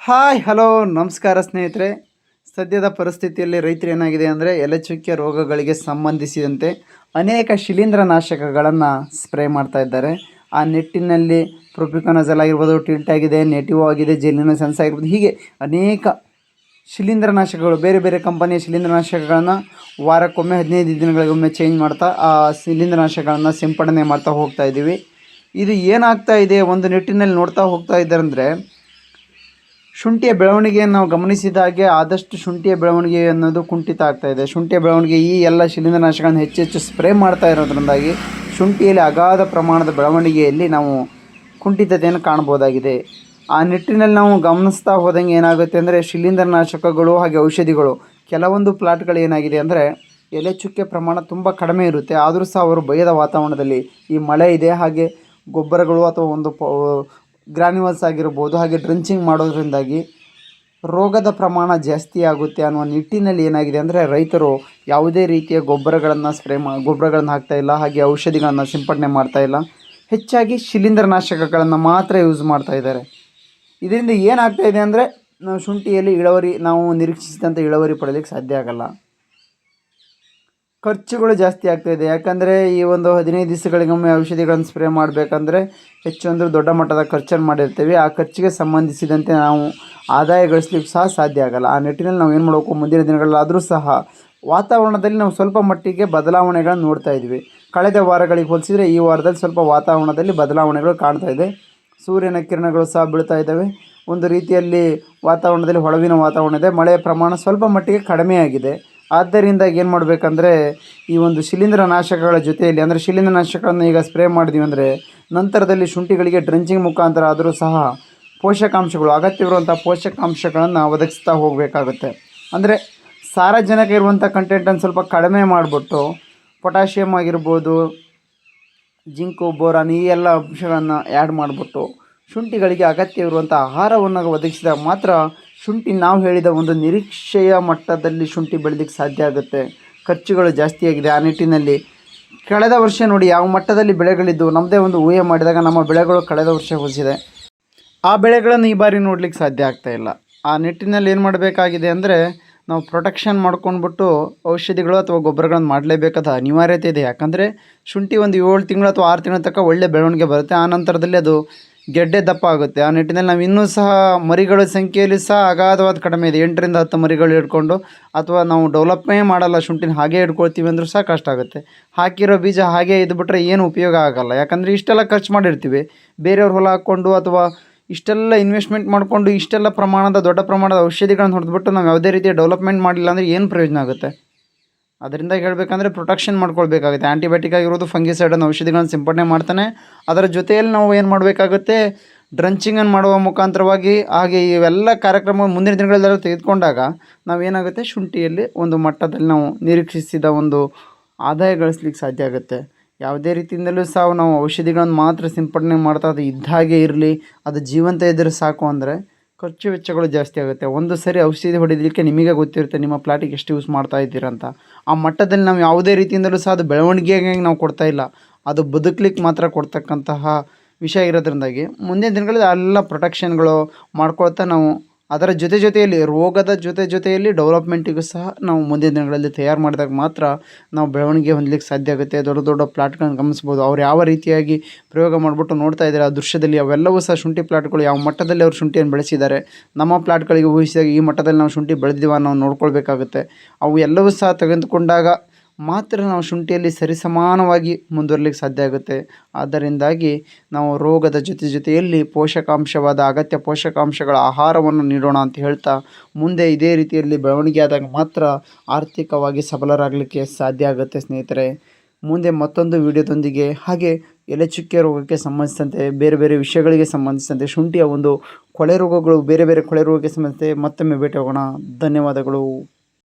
Hi, hello, ನಮಸ್ಕಾರ ಸ್ನೇಹಿತರೆ. ಸದ್ಯದ ಪರಿಸ್ಥಿತಿಯಲ್ಲಿ ರೈತರು ಏನಾಗಿದೆ ಅಂದರೆ ಎಲೆಚುಕ್ಕೆ ರೋಗಗಳಿಗೆ ಸಂಬಂಧಿಸಿದಂತೆ ಅನೇಕ ಶಿಲೀಂಧ್ರನಾಶಕಗಳನ್ನು ಸ್ಪ್ರೇ ಮಾಡ್ತಾ ಇದ್ದಾರೆ. ಆ ನಿಟ್ಟಿನಲ್ಲಿ ಪ್ರೊಪಿಕನಜಲ್ ಆಗಿರ್ಬೋದು, ಟಿಲ್ಟ್ ಆಗಿದೆ, ನೆಟಿವ್ ಆಗಿದೆ, ಜೆಲ್ಲಿನ ಸೆನ್ಸ್ ಆಗಿರ್ಬೋದು, ಹೀಗೆ ಅನೇಕ ಶಿಲೀಂಧ್ರನಾಶಕಗಳು ಬೇರೆ ಬೇರೆ ಕಂಪನಿಯ ಶಿಲೀಂಧ್ರನಾಶಕಗಳನ್ನು ವಾರಕ್ಕೊಮ್ಮೆ ಹದಿನೈದು ದಿನಗಳಿಗೊಮ್ಮೆ ಚೇಂಜ್ ಮಾಡ್ತಾ, ಆ ಶಿಲೀಂಧ್ರನಾಶಕಗಳನ್ನು ಸಿಂಪಡಣೆ ಮಾಡ್ತಾ ಹೋಗ್ತಾ ಇದ್ದೀವಿ ಇದು ಏನಾಗ್ತಾ ಇದೆ, ಒಂದು ನಿಟ್ಟಿನಲ್ಲಿ ನೋಡ್ತಾ ಹೋಗ್ತಾ ಇದ್ದಾರೆ ಅಂದರೆ ಶುಂಠಿಯ ಬೆಳವಣಿಗೆಯನ್ನು ನಾವು ಗಮನಿಸಿದ ಹಾಗೆ ಆದಷ್ಟು ಶುಂಠಿಯ ಬೆಳವಣಿಗೆ ಅನ್ನೋದು ಕುಂಠಿತ ಆಗ್ತಾ ಇದೆ. ಶುಂಠಿಯ ಬೆಳವಣಿಗೆ ಈ ಎಲ್ಲ ಶಿಲೀಂಧ್ರನಾಶಕಗಳನ್ನು ಹೆಚ್ಚು ಹೆಚ್ಚು ಸ್ಪ್ರೇ ಮಾಡ್ತಾ ಇರೋದ್ರಿಂದಾಗಿ ಶುಂಠಿಯಲ್ಲಿ ಅಗಾಧ ಪ್ರಮಾಣದ ಬೆಳವಣಿಗೆಯಲ್ಲಿ ನಾವು ಕುಂಠಿತತೆಯನ್ನು ಕಾಣ್ಬೋದಾಗಿದೆ ಆ ನಿಟ್ಟಿನಲ್ಲಿ ನಾವು ಗಮನಿಸ್ತಾ ಹೋದಂಗೆ ಏನಾಗುತ್ತೆ ಅಂದರೆ ಶಿಲೀಂಧ್ರನಾಶಕಗಳು ಹಾಗೆ ಔಷಧಿಗಳು, ಕೆಲವೊಂದು ಪ್ಲಾಟ್ಗಳು ಏನಾಗಿದೆ ಅಂದರೆ ಎಲೆ ಚುಕ್ಕೆ ಪ್ರಮಾಣ ತುಂಬ ಕಡಿಮೆ ಇರುತ್ತೆ. ಆದರೂ ಸಹ ಅವರು ಭಯದ ವಾತಾವರಣದಲ್ಲಿ ಈ ಮಳೆ ಇದೆ. ಹಾಗೆ ಗೊಬ್ಬರಗಳು ಅಥವಾ ಒಂದು ಗ್ರಾನ್ಯುವಲ್ಸ್ ಆಗಿರ್ಬೋದು ಹಾಗೆ ಡ್ರಿಂಚಿಂಗ್ ಮಾಡೋದ್ರಿಂದಾಗಿ ರೋಗದ ಪ್ರಮಾಣ ಜಾಸ್ತಿ ಆಗುತ್ತೆ ಅನ್ನುವ ನಿಟ್ಟಿನಲ್ಲಿ ಏನಾಗಿದೆ ಅಂದರೆ ರೈತರು ಯಾವುದೇ ರೀತಿಯ ಗೊಬ್ಬರಗಳನ್ನು ಸ್ಪ್ರೇ ಮಾ, ಗೊಬ್ಬರಗಳನ್ನು ಹಾಕ್ತಾ ಇಲ್ಲ, ಹಾಗೆ ಔಷಧಿಗಳನ್ನು ಸಿಂಪಡಣೆ ಮಾಡ್ತಾ ಇಲ್ಲ. ಹೆಚ್ಚಾಗಿ ಶಿಲೀಂಧ್ರನಾಶಕಗಳನ್ನು ಮಾತ್ರ ಯೂಸ್ ಮಾಡ್ತಾ ಇದ್ದಾರೆ. ಇದರಿಂದ ಏನಾಗ್ತಾ ಇದೆ ಅಂದರೆ ನಾವು ಶುಂಠಿಯಲ್ಲಿ ಇಳುವರಿ, ನಾವು ನಿರೀಕ್ಷಿಸಿದಂಥ ಇಳುವರಿ ಪಡೆಯಲಿಕ್ಕೆ ಸಾಧ್ಯ ಆಗಲ್ಲ. ಖರ್ಚುಗಳು ಜಾಸ್ತಿ ಆಗ್ತಾ ಇದೆ. ಯಾಕಂದರೆ ಈ ಒಂದು ಹದಿನೈದು ದಿವಸಗಳಿಗೊಮ್ಮೆ ಔಷಧಿಗಳನ್ನು ಸ್ಪ್ರೇ ಮಾಡಬೇಕಂದ್ರೆ ಹೆಚ್ಚು ಅಂದರೆ ದೊಡ್ಡ ಮಟ್ಟದ ಖರ್ಚನ್ನು ಮಾಡಿರ್ತೀವಿ. ಆ ಖರ್ಚಿಗೆ ಸಂಬಂಧಿಸಿದಂತೆ ನಾವು ಆದಾಯ ಗಳಿಸ್ಲಿಕ್ಕೆ ಸಹ ಸಾಧ್ಯ ಆಗಲ್ಲ. ಆ ನಿಟ್ಟಿನಲ್ಲಿ ನಾವು ಏನು ಮಾಡಬೇಕು? ಮುಂದಿನ ದಿನಗಳಲ್ಲಾದರೂ ಸಹ ವಾತಾವರಣದಲ್ಲಿ ನಾವು ಸ್ವಲ್ಪ ಮಟ್ಟಿಗೆ ಬದಲಾವಣೆಗಳನ್ನು ನೋಡ್ತಾ ಇದ್ವಿ. ಕಳೆದ ವಾರಗಳಿಗೆ ಹೋಲಿಸಿದರೆ ಈ ವಾರದಲ್ಲಿ ಸ್ವಲ್ಪ ವಾತಾವರಣದಲ್ಲಿ ಬದಲಾವಣೆಗಳು ಕಾಣ್ತಾ ಇದೆ. ಸೂರ್ಯನ ಕಿರಣಗಳು ಸಹ ಬೀಳ್ತಾ ಇದ್ದಾವೆ. ಒಂದು ರೀತಿಯಲ್ಲಿ ವಾತಾವರಣದಲ್ಲಿ ಹೊಳವಿನ ವಾತಾವರಣ ಇದೆ. ಮಳೆಯ ಪ್ರಮಾಣ ಸ್ವಲ್ಪ ಮಟ್ಟಿಗೆ ಕಡಿಮೆಯಾಗಿದೆ. ಆದ್ದರಿಂದ ಏನು ಮಾಡಬೇಕಂದ್ರೆ ಈ ಒಂದು ಶಿಲೀಂಧ್ರ ನಾಶಕಗಳ ಜೊತೆಯಲ್ಲಿ, ಅಂದರೆ ಶಿಲೀಂಧ್ರ ನಾಶಕಗಳನ್ನು ಈಗ ಸ್ಪ್ರೇ ಮಾಡಿದ್ವಿ ಅಂದರೆ ನಂತರದಲ್ಲಿ ಶುಂಠಿಗಳಿಗೆ ಡ್ರೆಂಚಿಂಗ್ ಮುಖಾಂತರ ಆದರೂ ಸಹ ಪೋಷಕಾಂಶಗಳು ಅಗತ್ಯವಿರುವಂಥ ಪೋಷಕಾಂಶಗಳನ್ನು ಒದಗಿಸ್ತಾ ಹೋಗಬೇಕಾಗುತ್ತೆ. ಅಂದರೆ ಸಾರಜನಕ ಇರುವಂಥ ಕಂಟೆಂಟನ್ನು ಸ್ವಲ್ಪ ಕಡಿಮೆ ಮಾಡಿಬಿಟ್ಟು ಪೊಟ್ಯಾಷಿಯಮ್ ಆಗಿರ್ಬೋದು, ಜಿಂಕು, ಬೋರಾನ್ ಈ ಎಲ್ಲ ಅಂಶಗಳನ್ನು ಆ್ಯಡ್ ಮಾಡಿಬಿಟ್ಟು ಶುಂಠಿಗಳಿಗೆ ಅಗತ್ಯವಿರುವಂಥ ಆಹಾರವನ್ನು ಒದಗಿಸಿದಾಗ ಮಾತ್ರ ಶುಂಠಿ ನಾವು ಹೇಳಿದ ಒಂದು ನಿರೀಕ್ಷೆಯ ಮಟ್ಟದಲ್ಲಿ ಶುಂಠಿ ಬೆಳೆದಕ್ಕೆ ಸಾಧ್ಯ ಆಗುತ್ತೆ. ಖರ್ಚುಗಳು ಜಾಸ್ತಿ ಆಗಿದೆ. ಆ ನಿಟ್ಟಿನಲ್ಲಿ ಕಳೆದ ವರ್ಷ ನೋಡಿ ಯಾವ ಮಟ್ಟದಲ್ಲಿ ಬೆಳೆಗಳಿದ್ದು ನಮ್ಮದೇ ಒಂದು ಊಹೆ ಮಾಡಿದಾಗ ನಮ್ಮ ಬೆಳೆಗಳು ಕಳೆದ ವರ್ಷ ಹೋಲಿಸಿದೆ ಆ ಬೆಳೆಗಳನ್ನು ಈ ಬಾರಿ ನೋಡ್ಲಿಕ್ಕೆ ಸಾಧ್ಯ ಆಗ್ತಾ ಇಲ್ಲ. ಆ ನಿಟ್ಟಿನಲ್ಲಿ ಏನು ಮಾಡಬೇಕಾಗಿದೆ ಅಂದರೆ ನಾವು ಪ್ರೊಟೆಕ್ಷನ್ ಮಾಡ್ಕೊಂಡ್ಬಿಟ್ಟು ಔಷಧಿಗಳು ಅಥವಾ ಗೊಬ್ಬರಗಳನ್ನು ಮಾಡಲೇಬೇಕಾದ ಅನಿವಾರ್ಯತೆ ಇದೆ. ಯಾಕಂದರೆ ಶುಂಠಿ ಒಂದು ಏಳು ತಿಂಗಳು ಅಥವಾ ಆರು ತಿಂಗಳ ತನಕ ಒಳ್ಳೆ ಬೆಳವಣಿಗೆ ಬರುತ್ತೆ. ಆ ನಂತರದಲ್ಲಿ ಅದು ಗೆಡ್ಡೆ ದಪ್ಪ ಆಗುತ್ತೆ. ಆ ನಿಟ್ಟಿನಲ್ಲಿ ನಾವು ಇನ್ನೂ ಸಹ ಮರಿಗಳ ಸಂಖ್ಯೆಯಲ್ಲಿ ಸಹ ಅಗಾಧವಾದ ಕಡಿಮೆ ಇದೆ. ಎಂಟರಿಂದ ಹತ್ತು ಮರಿಗಳು ಇಟ್ಕೊಂಡು ಅಥವಾ ನಾವು ಡೆವಲಪ್ಮೇ ಮಾಡಲ್ಲ ಶುಂಠಿನ ಹಾಗೆ ಇಟ್ಕೊಳ್ತೀವಿ ಅಂದರೂ ಸಹ ಕಷ್ಟ ಆಗುತ್ತೆ. ಹಾಕಿರೋ ಬೀಜ ಹಾಗೆ ಇದ್ಬಿಟ್ರೆ ಏನು ಉಪಯೋಗ ಆಗಲ್ಲ. ಯಾಕಂದರೆ ಇಷ್ಟೆಲ್ಲ ಖರ್ಚು ಮಾಡಿರ್ತೀವಿ. ಬೇರೆಯವ್ರ ಹೊಲ ಹಾಕ್ಕೊಂಡು ಅಥವಾ ಇಷ್ಟೆಲ್ಲ ಇನ್ವೆಸ್ಟ್ಮೆಂಟ್ ಮಾಡಿಕೊಂಡು ಇಷ್ಟೆಲ್ಲ ಪ್ರಮಾಣದ ದೊಡ್ಡ ಪ್ರಮಾಣದ ಔಷಧಿಗಳನ್ನು ಹೊಡೆದ್ಬಿಟ್ಟು ನಾವು ಯಾವುದೇ ರೀತಿಯ ಡೆವಲಪ್ಮೆಂಟ್ ಮಾಡಿಲ್ಲ ಅಂದರೆ ಏನು ಪ್ರಯೋಜನ ಆಗುತ್ತೆ? ಅದರಿಂದ ಹೇಳಬೇಕಂದ್ರೆ ಪ್ರೊಟೆಕ್ಷನ್ ಮಾಡ್ಕೊಳ್ಬೇಕಾಗುತ್ತೆ. ಆ್ಯಂಟಿಬಯೋಟಿಕ್ ಆಗಿರೋದು ಫಂಗಿಸೈಡನ್ನು ಔಷಧಿಗಳನ್ನು ಸಿಂಪಡಣೆ ಮಾಡ್ತಾನೆ. ಅದರ ಜೊತೆಯಲ್ಲಿ ನಾವು ಏನು ಮಾಡಬೇಕಾಗುತ್ತೆ? ಡ್ರಂಚಿಂಗನ್ನು ಮಾಡುವ ಮುಖಾಂತರವಾಗಿ ಹಾಗೆ ಇವೆಲ್ಲ ಕಾರ್ಯಕ್ರಮ ಮುಂದಿನ ದಿನಗಳಲ್ಲೆಲ್ಲ ತೆಗೆದುಕೊಂಡಾಗ ನಾವೇನಾಗುತ್ತೆ? ಶುಂಠಿಯಲ್ಲಿ ಒಂದು ಮಟ್ಟದಲ್ಲಿ ನಾವು ನಿರೀಕ್ಷಿಸಿದ ಒಂದು ಆದಾಯ ಗಳಿಸ್ಲಿಕ್ಕೆ ಸಾಧ್ಯ ಆಗುತ್ತೆ. ಯಾವುದೇ ರೀತಿಯಿಂದಲೂ ಸಹ ನಾವು ಔಷಧಿಗಳನ್ನು ಮಾತ್ರ ಸಿಂಪಡಣೆ ಮಾಡ್ತಾ ಅದು ಇದ್ದ ಹಾಗೆ ಇರಲಿ, ಅದು ಜೀವಂತ ಇದ್ದರೆ ಸಾಕು ಅಂದರೆ ಖರ್ಚು ವೆಚ್ಚಗಳು ಜಾಸ್ತಿ ಆಗುತ್ತೆ. ಒಂದು ಸರಿ ಔಷಧಿ ಹೊಡಿಲಿಕ್ಕೆ ನಿಮಗೆ ಗೊತ್ತಿರುತ್ತೆ ನಿಮ್ಮ ಪ್ಲಾಟಿಗೆ ಎಷ್ಟು ಯೂಸ್ ಮಾಡ್ತಾ ಇದ್ದೀರಂತ ಆ ಮಟ್ಟದಲ್ಲಿ ನಾವು ಯಾವುದೇ ರೀತಿಯಿಂದಲೂ ಸಹ ಅದು ಬೆಳವಣಿಗೆಗೆ ನಾವು ಕೊಡ್ತಾ ಇಲ್ಲ. ಅದು ಬದುಕಲಿಕ್ಕೆ ಮಾತ್ರ ಕೊಡ್ತಕ್ಕಂತಹ ವಿಷಯ ಇರೋದ್ರಿಂದಾಗಿ ಮುಂದಿನ ದಿನಗಳಲ್ಲಿ ಎಲ್ಲ ಪ್ರೊಟೆಕ್ಷನ್ಗಳು ಮಾಡ್ಕೊಳ್ತಾ ನಾವು ಅದರ ಜೊತೆ ಜೊತೆಯಲ್ಲಿ ರೋಗದ ಜೊತೆ ಜೊತೆಯಲ್ಲಿ ಡೆವಲಪ್ಮೆಂಟಿಗೂ ಸಹ ನಾವು ಮುಂದಿನ ದಿನಗಳಲ್ಲಿ ತಯಾರು ಮಾಡಿದಾಗ ಮಾತ್ರ ನಾವು ಬೆಳವಣಿಗೆ ಹೊಂದಲಿಕ್ಕೆ ಸಾಧ್ಯ ಆಗುತ್ತೆ. ದೊಡ್ಡ ದೊಡ್ಡ ಪ್ಲಾಟ್ಗಳನ್ನು ಗಮನಿಸ್ಬೋದು. ಅವ್ರು ಯಾವ ರೀತಿಯಾಗಿ ಪ್ರಯೋಗ ಮಾಡಿಬಿಟ್ಟು ನೋಡ್ತಾ ಇದ್ದಾರೆ, ಆ ದೃಶ್ಯದಲ್ಲಿ ಅವೆಲ್ಲವೂ ಸಹ ಶುಂಠಿ ಪ್ಲಾಟ್ಗಳು ಯಾವ ಮಟ್ಟದಲ್ಲಿ ಅವರು ಶುಂಠಿಯನ್ನು ಬೆಳೆಸಿದ್ದಾರೆ. ನಮ್ಮ ಪ್ಲಾಟ್ಗಳಿಗೆ ಊಹಿಸಿದಾಗ ಈ ಮಟ್ಟದಲ್ಲಿ ನಾವು ಶುಂಠಿ ಬೆಳೆದಿದ್ದೀವ ನಾವು ನೋಡ್ಕೊಳ್ಬೇಕಾಗುತ್ತೆ. ಅವು ಎಲ್ಲವೂ ಸಹ ತೆಗೆದುಕೊಂಡಾಗ ಮಾತ್ರ ನಾವು ಶುಂಠಿಯಲ್ಲಿ ಸರಿಸಮಾನವಾಗಿ ಮುಂದುವರಲಿಕ್ಕೆ ಸಾಧ್ಯ ಆಗುತ್ತೆ. ಆದ್ದರಿಂದಾಗಿ ನಾವು ರೋಗದ ಜೊತೆ ಜೊತೆಯಲ್ಲಿ ಪೋಷಕಾಂಶವಾದ ಅಗತ್ಯ ಪೋಷಕಾಂಶಗಳ ಆಹಾರವನ್ನು ನೀಡೋಣ ಅಂತ ಹೇಳ್ತಾ ಮುಂದೆ ಇದೇ ರೀತಿಯಲ್ಲಿ ಬೆಳವಣಿಗೆ ಆದಾಗ ಮಾತ್ರ ಆರ್ಥಿಕವಾಗಿ ಸಬಲರಾಗಲಿಕ್ಕೆ ಸಾಧ್ಯ ಆಗುತ್ತೆ ಸ್ನೇಹಿತರೆ. ಮುಂದೆ ಮತ್ತೊಂದು ವಿಡಿಯೋದೊಂದಿಗೆ ಹಾಗೆ ಎಲೆ ಚುಕ್ಕೆ ರೋಗಕ್ಕೆ ಸಂಬಂಧಿಸಿದಂತೆ ಬೇರೆ ಬೇರೆ ವಿಷಯಗಳಿಗೆ ಸಂಬಂಧಿಸಿದಂತೆ ಶುಂಠಿಯ ಒಂದು ಕೊಳೆ ರೋಗಗಳು, ಬೇರೆ ಬೇರೆ ಕೊಳೆ ರೋಗಕ್ಕೆ ಸಂಬಂಧಿಸಿದಂತೆ ಮತ್ತೊಮ್ಮೆ ಭೇಟಿ ಹೋಗೋಣ ಧನ್ಯವಾದಗಳು.